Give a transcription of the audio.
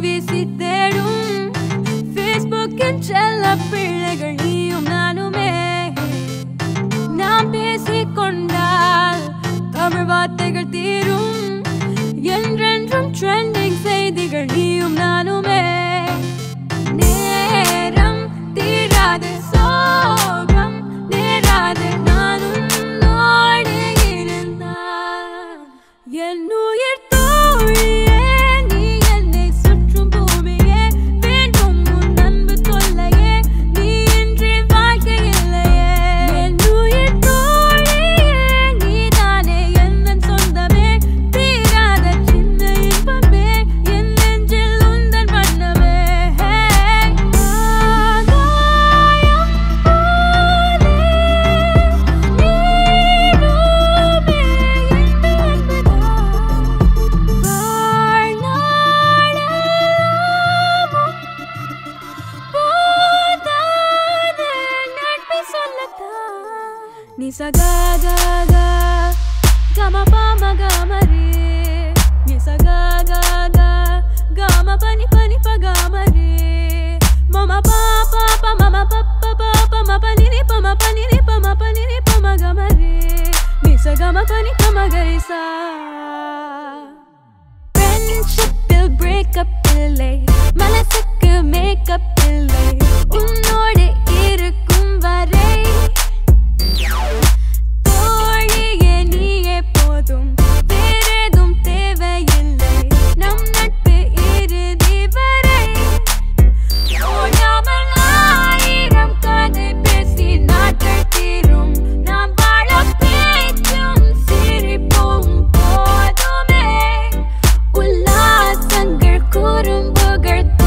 வீசி தேடும் ஃபேஸ்புக்கின் செல்ல பிள்ளைகள் நீயும் நானுமே. நாம் பேசிக்கொண்டால் தமிழ் வார்த்தைகள் தீரும். ni sa ga ga ga ga ma pa ma ga ma re ni sa ga ga ga ga ma pa ni pa ni pa ga ma re ma ma pa pa pa ma ma pa pa pa pa ma pa ni ni pa ma pa ni ni pa ma pa ni ni pa ma ga ma re ni sa ga ma pa ni pa ma ga re sa friendship will break up till sugar